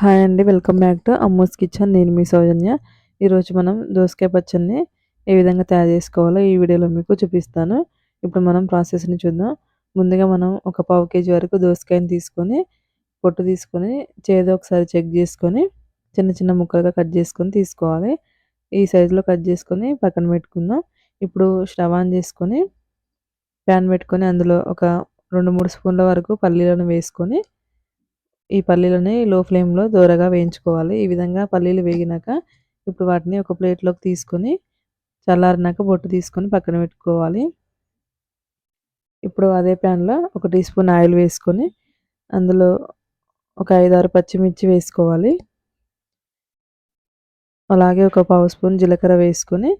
Hi అండి welcome back to Ammu's kitchen. నేను మీ సౌజన్య. ఈరోజు మనం దోసకాయ పచ్చడిని ఏ విధంగా తయారు చేసుకోవాలో ఈ వీడియోలో మీకు చూపిస్తాను. ఇప్పుడు మనం ప్రాసెస్ని చూద్దాం. ముందుగా మనం ఒక పావు కేజీ వరకు దోసకాయని తీసుకొని పొట్టు తీసుకొని చేదో ఒకసారి చెక్ చేసుకొని చిన్న చిన్న ముక్కలుగా కట్ చేసుకొని తీసుకోవాలి. ఈ సైజులో కట్ చేసుకొని పక్కన పెట్టుకుందాం. ఇప్పుడు స్టవ్ ఆన్ చేసుకొని ప్యాన్ పెట్టుకొని అందులో ఒక రెండు మూడు స్పూన్ల వరకు పల్లీలను వేసుకొని ఈ పల్లీలని లో ఫ్లేమ్లో దోరగా వేయించుకోవాలి. ఈ విధంగా పల్లీలు వేగినాక ఇప్పుడు వాటిని ఒక ప్లేట్లోకి తీసుకొని చల్లారినాక బొట్టు తీసుకొని పక్కన పెట్టుకోవాలి. ఇప్పుడు అదే ప్యాన్లో ఒక టీ స్పూన్ ఆయిల్ వేసుకొని అందులో ఒక ఐదారు పచ్చిమిర్చి వేసుకోవాలి. అలాగే ఒక పావు స్పూన్ జీలకర్ర వేసుకొని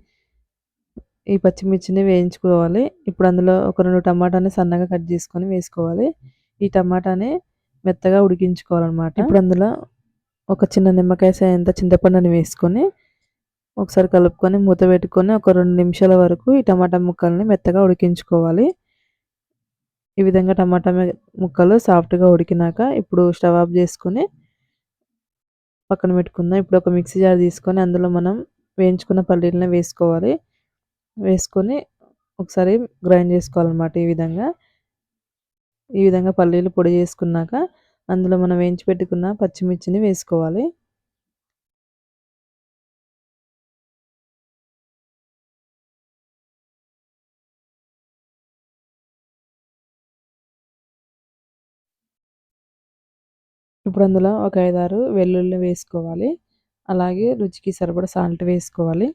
ఈ పచ్చిమిర్చిని వేయించుకోవాలి. ఇప్పుడు అందులో ఒక రెండు టమాటాని సన్నగా కట్ చేసుకొని వేసుకోవాలి. ఈ టమాటాని మెత్తగా ఉడికించుకోవాలన్నమాట. ఇప్పుడు అందులో ఒక చిన్న నిమ్మకాయ సాయంత చింతపండుని వేసుకొని ఒకసారి కలుపుకొని మూత పెట్టుకొని ఒక రెండు నిమిషాల వరకు ఈ టమాటా ముక్కల్ని మెత్తగా ఉడికించుకోవాలి. ఈ విధంగా టమాటా ముక్కలు సాఫ్ట్గా ఉడికినాక ఇప్పుడు స్టవ్ ఆఫ్ చేసుకొని పక్కన పెట్టుకుందాం. ఇప్పుడు ఒక మిక్సీ జార్ తీసుకొని అందులో మనం వేయించుకున్న పల్లీలను వేసుకోవాలి. వేసుకొని ఒకసారి గ్రైండ్ చేసుకోవాలన్నమాట ఈ విధంగా. ఈ విధంగా పల్లీలు పొడి చేసుకున్నాక అందులో మనం వేయించి పెట్టుకున్న పచ్చిమిర్చిని వేసుకోవాలి. ఇప్పుడు అందులో ఒక ఐదారు వెల్లుల్లి వేసుకోవాలి. అలాగే రుచికి సరిపడ సాల్ట్ వేసుకోవాలి.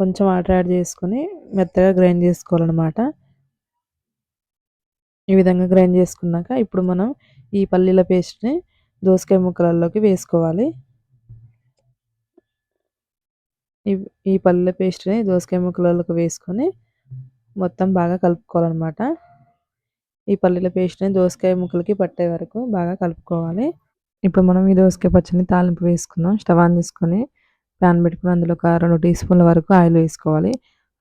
కొంచెం వాటర్ యాడ్ చేసుకొని మెత్తగా గ్రైండ్ చేసుకోవాలన్నమాట. ఈ విధంగా గ్రైండ్ చేసుకున్నాక ఇప్పుడు మనం ఈ పల్లీల పేస్ట్ని దోసకాయ ముక్కలలోకి వేసుకోవాలి. ఈ ఈ పల్లీల పేస్ట్ని దోసకాయ ముక్కలలోకి వేసుకొని మొత్తం బాగా కలుపుకోవాలన్నమాట. ఈ పల్లీల పేస్ట్ని దోసకాయ ముక్కలకి పట్టే వరకు బాగా కలుపుకోవాలి. ఇప్పుడు మనం ఈ దోసకాయ పచ్చడిని తాలింపు వేసుకుందాం. స్టవ్ ఆన్ చేసుకొని ప్యాన్ పెట్టుకుని అందులో ఒక రెండు టీ స్పూన్ల వరకు ఆయిల్ వేసుకోవాలి.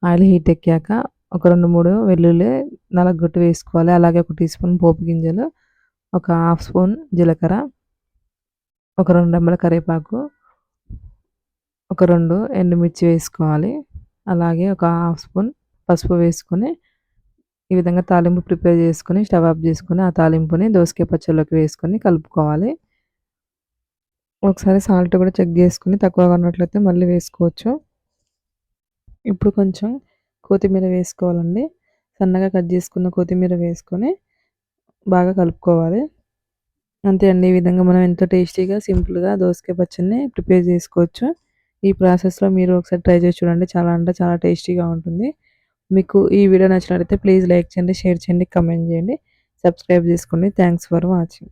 ఆయిల్ హీట్ ఎక్కాక ఒక రెండు మూడు వెల్లుల్లి నలగొట్టు వేసుకోవాలి. అలాగే ఒక టీ స్పూన్ పోపు గింజలు ఒక హాఫ్ స్పూన్ జీలకర్ర ఒక రెండు రెమ్మల కరివేపాకు ఒక రెండు ఎండుమిర్చి వేసుకోవాలి. అలాగే ఒక హాఫ్ స్పూన్ పసుపు వేసుకొని ఈ విధంగా తాలింపు ప్రిపేర్ చేసుకొని స్టవ్ ఆఫ్ చేసుకొని ఆ తాలింపుని దోసకాయ పచ్చళ్ళలోకి వేసుకొని కలుపుకోవాలి. ఒకసారి సాల్ట్ కూడా చెక్ చేసుకుని తక్కువగా ఉన్నట్లయితే మళ్ళీ వేసుకోవచ్చు. ఇప్పుడు కొంచెం కొత్తిమీర వేసుకోవాలండి. సన్నగా కట్ చేసుకున్న కొత్తిమీర వేసుకొని బాగా కలుపుకోవాలి. అంతే అండి ఈ విధంగా మనం ఎంతో టేస్టీగా సింపుల్గా దోసకాయ పచ్చడిని ప్రిపేర్ చేసుకోవచ్చు. ఈ ప్రాసెస్లో మీరు ఒకసారి ట్రై చేసి చూడండి చాలా అంటే చాలా టేస్టీగా ఉంటుంది. మీకు ఈ వీడియో నచ్చినట్లయితే ప్లీజ్ లైక్ చేయండి షేర్ చేయండి కమెంట్ చేయండి. సబ్స్క్రైబ్ చేసుకోండి. Thanks for watching.